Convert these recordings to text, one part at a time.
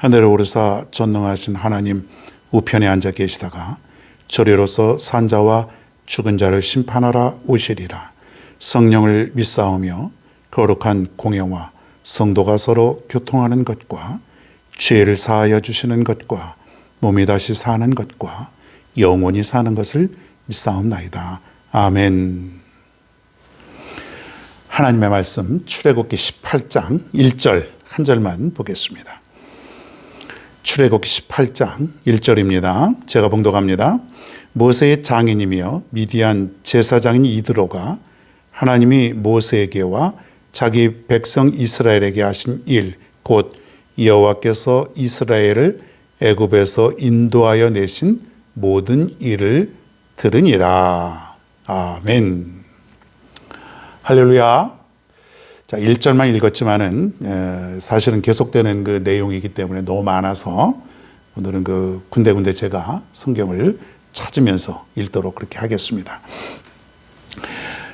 하늘에 오르사 전능하신 하나님 우편에 앉아 계시다가 저리로서 산자와 죽은 자를 심판하러 오시리라 성령을 믿사오며 거룩한 공예와 성도가 서로 교통하는 것과 죄를 사하여 주시는 것과 몸이 다시 사는 것과 영원히 사는 것을 믿사옵나이다. 아멘. 하나님의 말씀 출애굽기 18장 1절 한 절만 보겠습니다. 출애굽기 18장 1절입니다. 제가 봉독합니다. 모세의 장인이며 미디안 제사장인 이드로가 하나님이 모세에게와 자기 백성 이스라엘에게 하신 일, 곧 여호와께서 이스라엘을 애굽에서 인도하여 내신 모든 일을 들으니라. 아멘. 할렐루야. 자, 1절만 읽었지만은 에, 사실은 계속되는 그 내용이기 때문에 너무 많아서 오늘은 그 군데군데 제가 성경을 찾으면서 읽도록 그렇게 하겠습니다.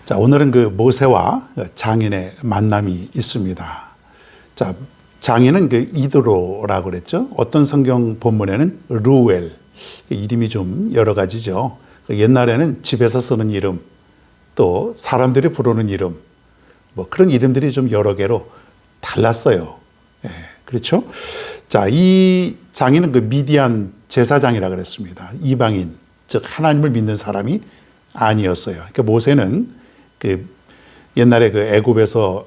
자, 오늘은 그 모세와 장인의 만남이 있습니다. 자, 장인은 그 이드로라고 그랬죠. 어떤 성경 본문에는 루엘 이름이 좀 여러 가지죠. 그 옛날에는 집에서 쓰는 이름, 또 사람들이 부르는 이름, 뭐 그런 이름들이 좀 여러 개로 달랐어요. 예, 그렇죠? 자, 이 장인은 그 미디안 제사장이라 그랬습니다. 이방인, 즉 하나님을 믿는 사람이 아니었어요. 그러니까 모세는 그 옛날에 그 애굽에서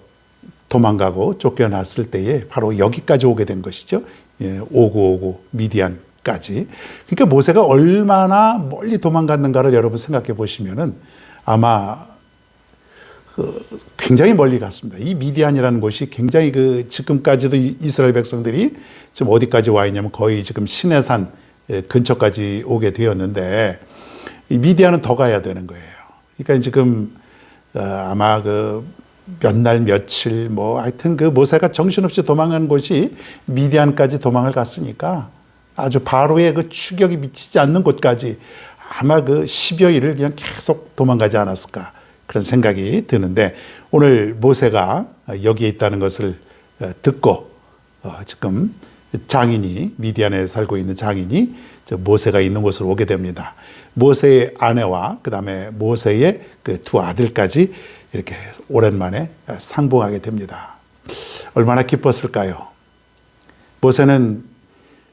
도망가고 쫓겨났을 때에 바로 여기까지 오게 된 것이죠. 예, 오고 오고 미디안까지. 그러니까 모세가 얼마나 멀리 도망갔는가를 여러분 생각해 보시면은 아마 그 굉장히 멀리 갔습니다. 이 미디안이라는 곳이 굉장히 그 지금까지도 이스라엘 백성들이 지금 어디까지 와 있냐면 거의 지금 시내산 근처까지 오게 되었는데 이 미디안은 더 가야 되는 거예요. 그러니까 지금 어, 아마 그 몇 날 며칠 뭐 하여튼 그 모세가 정신없이 도망간 곳이 미디안까지 도망을 갔으니까 아주 바로의 그 추격이 미치지 않는 곳까지 아마 그 10여 일을 그냥 계속 도망가지 않았을까 그런 생각이 드는데 오늘 모세가 여기에 있다는 것을 듣고 어, 지금 장인이 미디안에 살고 있는 장인이 모세가 있는 곳으로 오게 됩니다. 모세의 아내와 그 다음에 모세의 그 두 아들까지 이렇게 오랜만에 상봉하게 됩니다. 얼마나 기뻤을까요? 모세는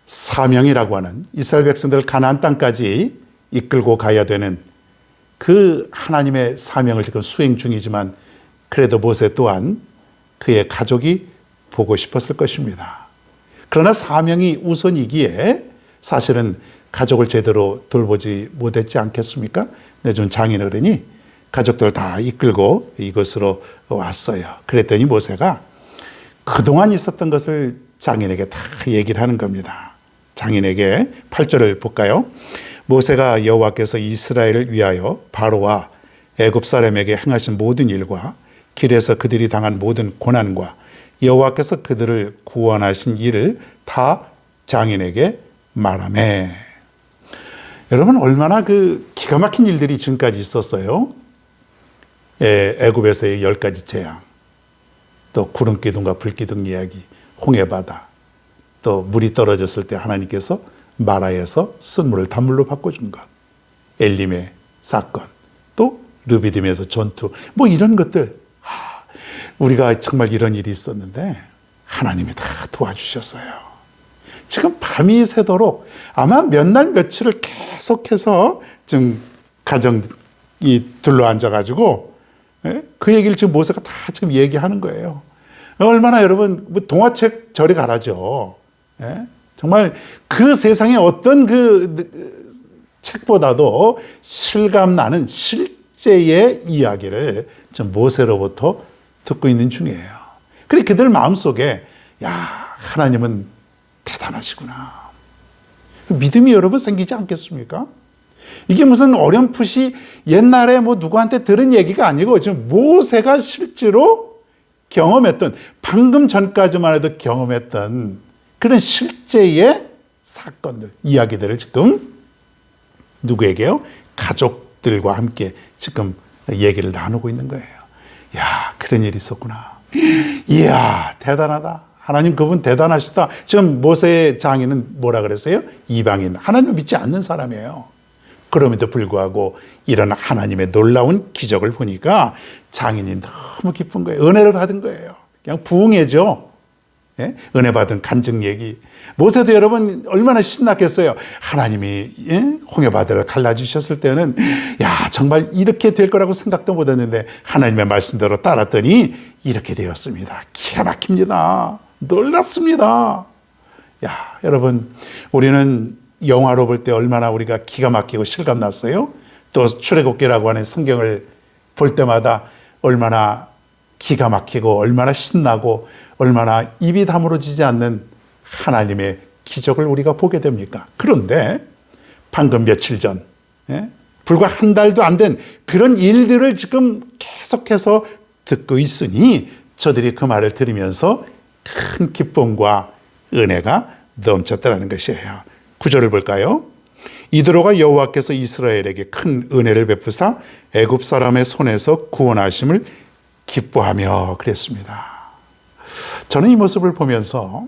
사명이라고 하는 이스라엘 백성들을 가나안 땅까지 이끌고 가야 되는 그 하나님의 사명을 지금 수행 중이지만 그래도 모세 또한 그의 가족이 보고 싶었을 것입니다. 그러나 사명이 우선이기에 사실은 가족을 제대로 돌보지 못했지 않겠습니까? 내준 장인어른이 가족들 다 이끌고 이곳으로 왔어요. 그랬더니 모세가 그동안 있었던 것을 장인에게 다 얘기를 하는 겁니다. 장인에게 8절을 볼까요? 모세가 여호와께서 이스라엘을 위하여 바로와 애굽 사람에게 행하신 모든 일과 길에서 그들이 당한 모든 고난과 여호와께서 그들을 구원하신 일을 다 장인에게 말하매. 여러분 얼마나 그 기가 막힌 일들이 지금까지 있었어요. 예, 애굽에서의 열 가지 재앙, 또 구름 기둥과 불 기둥 이야기, 홍해 바다, 또 물이 떨어졌을 때 하나님께서 마라에서 쓴물을 단물로 바꿔준 것, 엘림의 사건, 또 르비딤에서 전투, 뭐 이런 것들. 하, 우리가 정말 이런 일이 있었는데 하나님이 다 도와주셨어요. 지금 밤이 새도록 아마 몇 날 며칠을 계속해서 지금 가정이 둘러 앉아가지고 예? 그 얘기를 지금 모세가 다 지금 얘기하는 거예요. 얼마나 여러분 뭐 동화책 저리 가라죠. 예? 정말 그 세상의 어떤 그 책보다도 실감 나는 실제의 이야기를 좀 모세로부터 듣고 있는 중이에요. 그래 그들 마음속에 야 하나님은 대단하시구나. 믿음이 여러분 생기지 않겠습니까? 이게 무슨 어렴풋이 옛날에 뭐 누구한테 들은 얘기가 아니고 지금 모세가 실제로 경험했던 방금 전까지만 해도 경험했던 그런 실제의 사건들, 이야기들을 지금 누구에게요? 가족들과 함께 지금 얘기를 나누고 있는 거예요. 야, 그런 일이 있었구나. 이야, 대단하다. 하나님 그분 대단하시다. 지금 모세의 장인은 뭐라 그랬어요? 이방인. 하나님을 믿지 않는 사람이에요. 그럼에도 불구하고 이런 하나님의 놀라운 기적을 보니까 장인이 너무 기쁜 거예요. 은혜를 받은 거예요. 그냥 부흥해죠. 예? 은혜 받은 간증 얘기. 모세도 여러분 얼마나 신났겠어요. 하나님이 예? 홍해바다를 갈라주셨을 때는 야 정말 이렇게 될 거라고 생각도 못했는데 하나님의 말씀대로 따랐더니 이렇게 되었습니다. 기가 막힙니다. 놀랐습니다. 야 여러분 우리는 영화로 볼 때 얼마나 우리가 기가 막히고 실감났어요. 또 출애굽기라고 하는 성경을 볼 때마다 얼마나 기가 막히고 얼마나 신나고 얼마나 입이 다물어지지 않는 하나님의 기적을 우리가 보게 됩니까? 그런데 방금 며칠 전, 예? 불과 한 달도 안 된 그런 일들을 지금 계속해서 듣고 있으니 저들이 그 말을 들으면서 큰 기쁨과 은혜가 넘쳤다는 것이에요. 구절을 볼까요? 이드로가 여호와께서 이스라엘에게 큰 은혜를 베푸사 애굽 사람의 손에서 구원하심을 기뻐하며 그랬습니다. 저는 이 모습을 보면서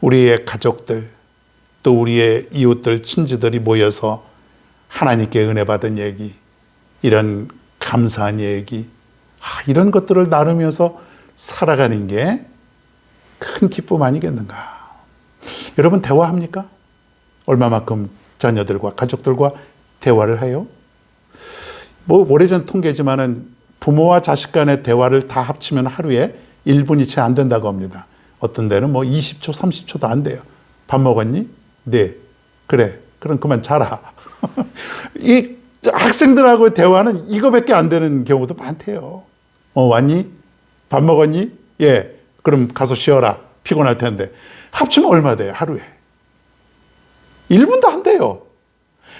우리의 가족들 또 우리의 이웃들 친지들이 모여서 하나님께 은혜 받은 얘기 이런 감사한 얘기 아, 이런 것들을 나누면서 살아가는 게 큰 기쁨 아니겠는가? 여러분 대화합니까? 얼마만큼 자녀들과 가족들과 대화를 해요? 뭐 오래전 통계지만은 부모와 자식 간의 대화를 다 합치면 하루에 1분이 채 안 된다고 합니다. 어떤 데는 뭐 20초, 30초도 안 돼요. 밥 먹었니? 네. 그래. 그럼 그만 자라. 이 학생들하고의 대화는 이거밖에 안 되는 경우도 많대요. 어, 왔니? 밥 먹었니? 예. 그럼 가서 쉬어라. 피곤할 텐데. 합치면 얼마 돼요? 하루에. 1분도 안 돼요.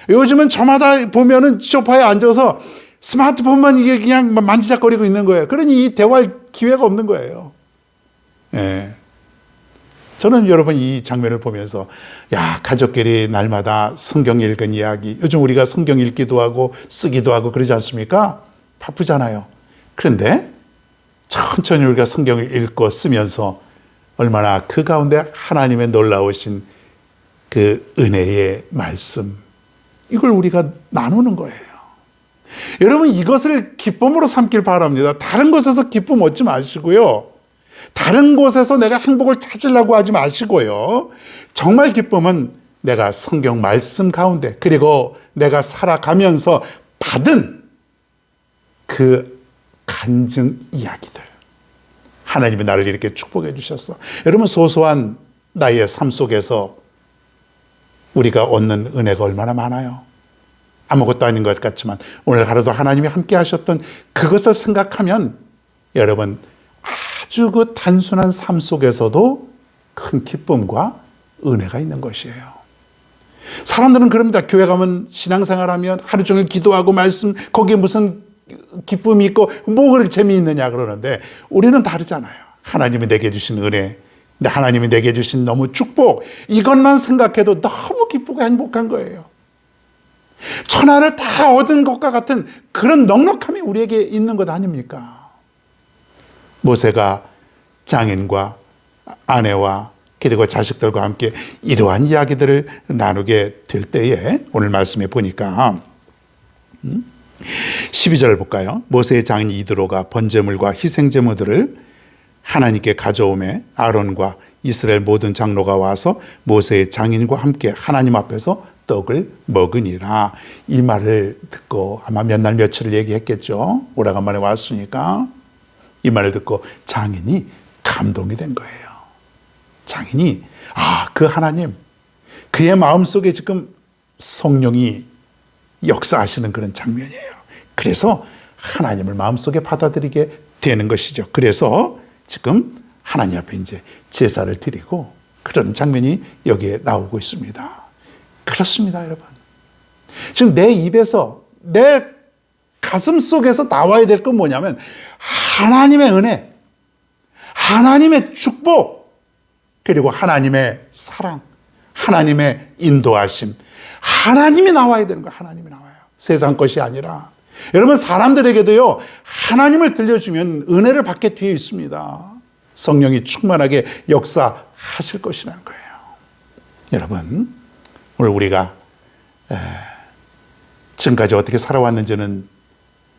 요즘은 저마다 보면은 소파에 앉아서 스마트폰만 이게 그냥 만지작거리고 있는 거예요. 그러니 이 대화할 기회가 없는 거예요. 예. 저는 여러분 이 장면을 보면서 야 가족끼리 날마다 성경 읽은 이야기 요즘 우리가 성경 읽기도 하고 쓰기도 하고 그러지 않습니까? 바쁘잖아요. 그런데 천천히 우리가 성경을 읽고 쓰면서 얼마나 그 가운데 하나님의 놀라우신 그 은혜의 말씀 이걸 우리가 나누는 거예요. 여러분 이것을 기쁨으로 삼길 바랍니다. 다른 곳에서 기쁨 얻지 마시고요. 다른 곳에서 내가 행복을 찾으려고 하지 마시고요. 정말 기쁨은 내가 성경 말씀 가운데 그리고 내가 살아가면서 받은 그 간증 이야기들. 하나님이 나를 이렇게 축복해 주셨어. 여러분 소소한 나의 삶 속에서 우리가 얻는 은혜가 얼마나 많아요. 아무것도 아닌 것 같지만 오늘 하루도 하나님이 함께 하셨던 그것을 생각하면 여러분 아주 그 단순한 삶 속에서도 큰 기쁨과 은혜가 있는 것이에요. 사람들은 그럽니다. 교회 가면 신앙생활 하면 하루 종일 기도하고 말씀, 거기에 무슨 기쁨이 있고 뭐 그렇게 재미있느냐 그러는데 우리는 다르잖아요. 하나님이 내게 주신 은혜, 하나님이 내게 주신 너무 축복, 이것만 생각해도 너무 기쁘고 행복한 거예요. 천하를 다 얻은 것과 같은 그런 넉넉함이 우리에게 있는 것 아닙니까? 모세가 장인과 아내와 그리고 자식들과 함께 이러한 이야기들을 나누게 될 때에 오늘 말씀에 보니까 12절 볼까요? 모세의 장인 이드로가 번제물과 희생제물들을 하나님께 가져오매 아론과 이스라엘 모든 장로가 와서 모세의 장인과 함께 하나님 앞에서 떡을 먹으니라 이 말을 듣고 아마 몇 날 며칠을 얘기했겠죠. 오래간만에 왔으니까 이 말을 듣고 장인이 감동이 된 거예요. 장인이 아, 그 하나님 그의 마음속에 지금 성령이 역사하시는 그런 장면이에요. 그래서 하나님을 마음속에 받아들이게 되는 것이죠. 그래서 지금 하나님 앞에 이제 제사를 드리고 그런 장면이 여기에 나오고 있습니다. 그렇습니다, 여러분. 지금 내 입에서 내 가슴 속에서 나와야 될 건 뭐냐면 하나님의 은혜, 하나님의 축복, 그리고 하나님의 사랑, 하나님의 인도하심, 하나님이 나와야 되는 거예요. 하나님이 나와요. 세상 것이 아니라. 여러분, 사람들에게도요, 하나님을 들려주면 은혜를 받게 되어 있습니다. 성령이 충만하게 역사하실 것이라는 거예요. 여러분, 오늘 우리가 에, 지금까지 어떻게 살아왔는지는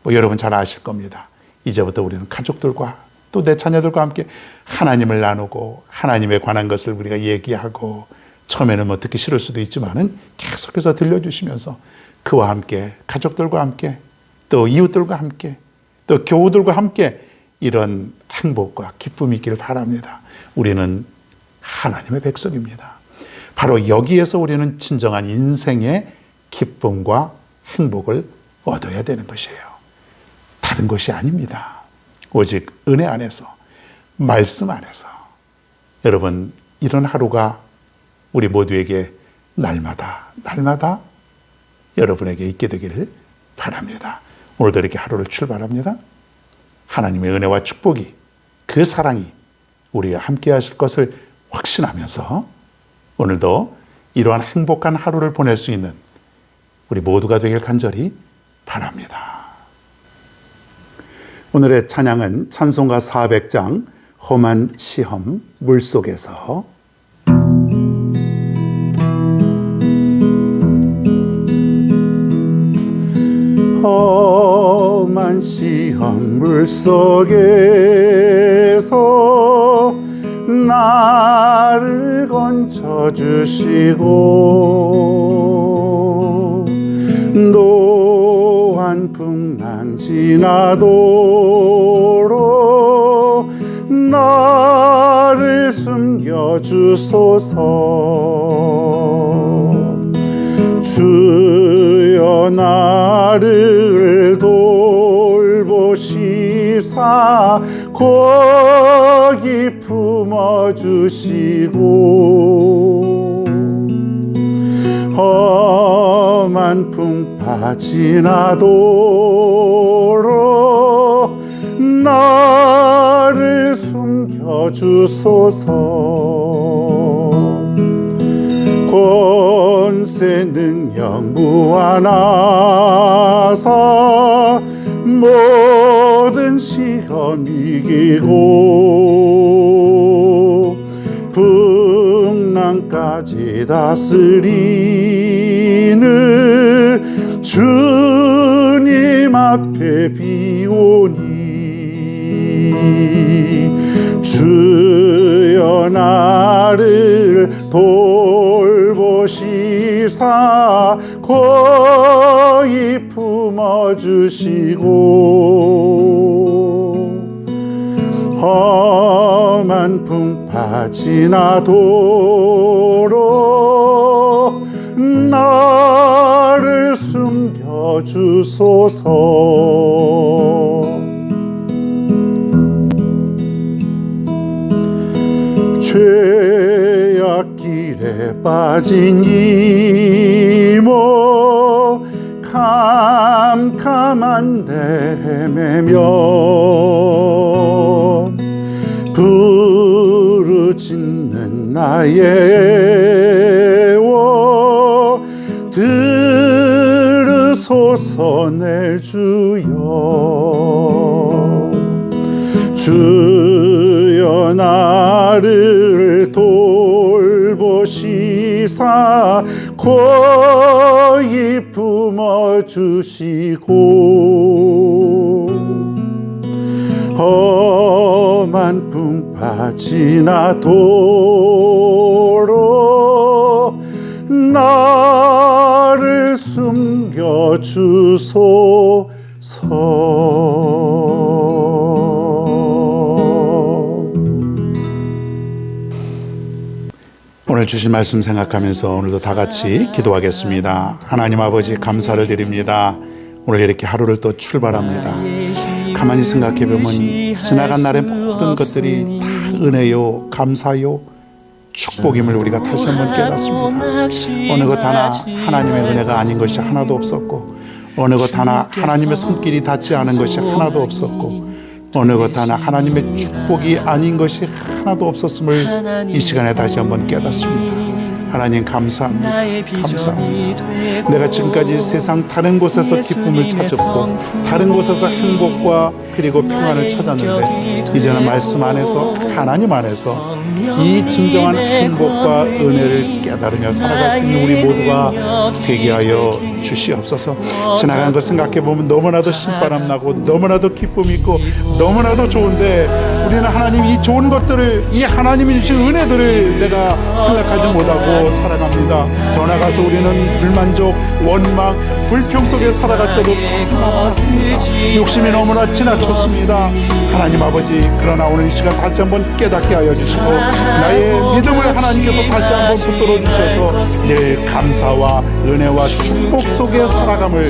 뭐 여러분 잘 아실 겁니다. 이제부터 우리는 가족들과 또 내 자녀들과 함께 하나님을 나누고 하나님에 관한 것을 우리가 얘기하고 처음에는 뭐 듣기 싫을 수도 있지만은 계속해서 들려주시면서 그와 함께 가족들과 함께 또 이웃들과 함께 또 교우들과 함께 이런 행복과 기쁨이 있기를 바랍니다. 우리는 하나님의 백성입니다. 바로 여기에서 우리는 진정한 인생의 기쁨과 행복을 얻어야 되는 것이에요. 다른 것이 아닙니다. 오직 은혜 안에서, 말씀 안에서. 여러분, 이런 하루가 우리 모두에게 날마다, 날마다 여러분에게 있게 되기를 바랍니다. 오늘도 이렇게 하루를 출발합니다. 하나님의 은혜와 축복이, 그 사랑이 우리와 함께 하실 것을 확신하면서 오늘도 이러한 행복한 하루를 보낼 수 있는 우리 모두가 되길 간절히 바랍니다. 오늘의 찬양은 찬송가 400장 험한 시험 물속에서 험한 시험 물속에서 나를 건져 주시고 노한 풍랑 지나도록 나를 숨겨 주소서. 주여 나를 돌보시사 거기 품어주시고 험한 풍파 지나도록 나를 숨겨주소서. 권세 능력 무한하사 모든 시험 이기고 풍랑까지 다스리는 주님 앞에 비오니 주여 나를 돌보시사 거의 품어주시고 험한 풍파 지나도록 나를 숨겨주소서. 죄악길에 빠진 이모 캄캄한 데 헤매며 부르짖는 나의 워 들으소서 내 주여. 주여 나를 돌보시사 거의 품어주시고 험한 풍파 지나도록 나를 숨겨주소서 오늘 주신 말씀 생각하면서 오늘도 다 같이 기도하겠습니다. 하나님 아버지 감사를 드립니다. 오늘 이렇게 하루를 또 출발합니다. 가만히 생각해 보면 지나간 날의 모든 것들이 다 은혜요, 감사요, 축복임을 우리가 다시 한번 깨닫습니다. 어느 것 하나 하나님의 은혜가 아닌 것이 하나도 없었고 어느 것 하나 하나님의 손길이 닿지 않은 것이 하나도 없었고 어느 것 하나 하나님의 축복이 아닌 것이 하나도 없었음을 이 시간에 다시 한번 깨닫습니다. 하나님 감사합니다. 감사합니다. 내가 지금까지 세상 다른 곳에서 기쁨을 찾았고 다른 곳에서 행복과 그리고 평안을 찾았는데 이제는 말씀 안에서 하나님 안에서 이 진정한 행복과 은혜를 깨달으며 살아갈 수 있는 우리 모두가 되게 하여 주시옵소서. 지나간 것 생각해 보면 너무나도 신바람 나고 너무나도 기쁨 있고 너무나도 좋은데 우리는 하나님 이 좋은 것들을 이 하나님이 주신 은혜들을 내가 생각하지 못하고 살아갑니다. 더 나가서 우리는 불만족, 원망, 불평 속에 살아갈 때도 너무나 많았습니다. 욕심이 너무나 지나쳤습니다. 하나님 아버지 그러나 오늘 이 시간 다시 한번 깨닫게 하여 주시고 나의 믿음을 하나님께서 다시 한번 붙들어 주셔서 늘 감사와 은혜와 축복 속에 살아감을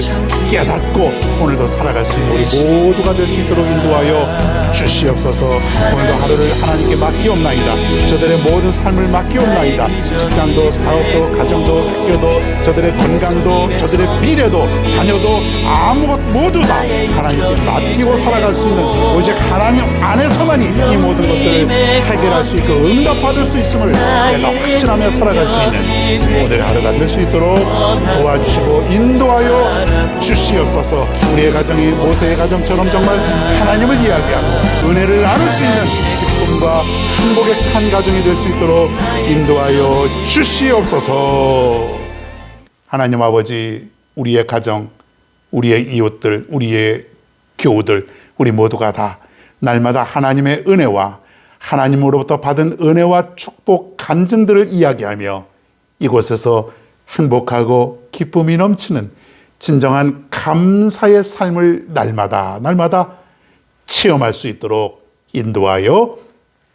깨닫고 오늘도 살아갈 수 있는 우리 모두가 될 수 있도록 인도하여 주시옵소서. 오늘도 하루를 하나님께 맡기옵나이다. 저들의 모든 삶을 맡기옵나이다. 직장도 사업도 가정도 학교도 저들의 건강도 저들의 미래도 자녀도 아무것 모두 다 하나님께 맡기고 살아갈 수 있는 오직 하나님 안에서만이 이 모든 것들을 해결할 수 있고 응답받을 수 있음을 내가 확신하며 살아갈 수 있는 오늘 하루가 될 수 있도록 도와주시고 인도하여 주시옵소서. 우리의 가정이 모세의 가정처럼 정말 하나님을 이야기하고 은혜를 나눌 수 있는 기쁨과 행복의 한 가정이 될 수 있도록 인도하여 주시옵소서. 하나님 아버지 우리의 가정 우리의 이웃들 우리의 교우들 우리 모두가 다 날마다 하나님의 은혜와 하나님으로부터 받은 은혜와 축복 간증들을 이야기하며 이곳에서 행복하고 기쁨이 넘치는 진정한 감사의 삶을 날마다 날마다 체험할 수 있도록 인도하여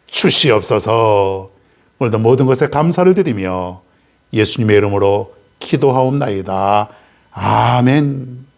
주시옵소서. 오늘도 모든 것에 감사를 드리며 예수님의 이름으로 기도하옵나이다. 아멘.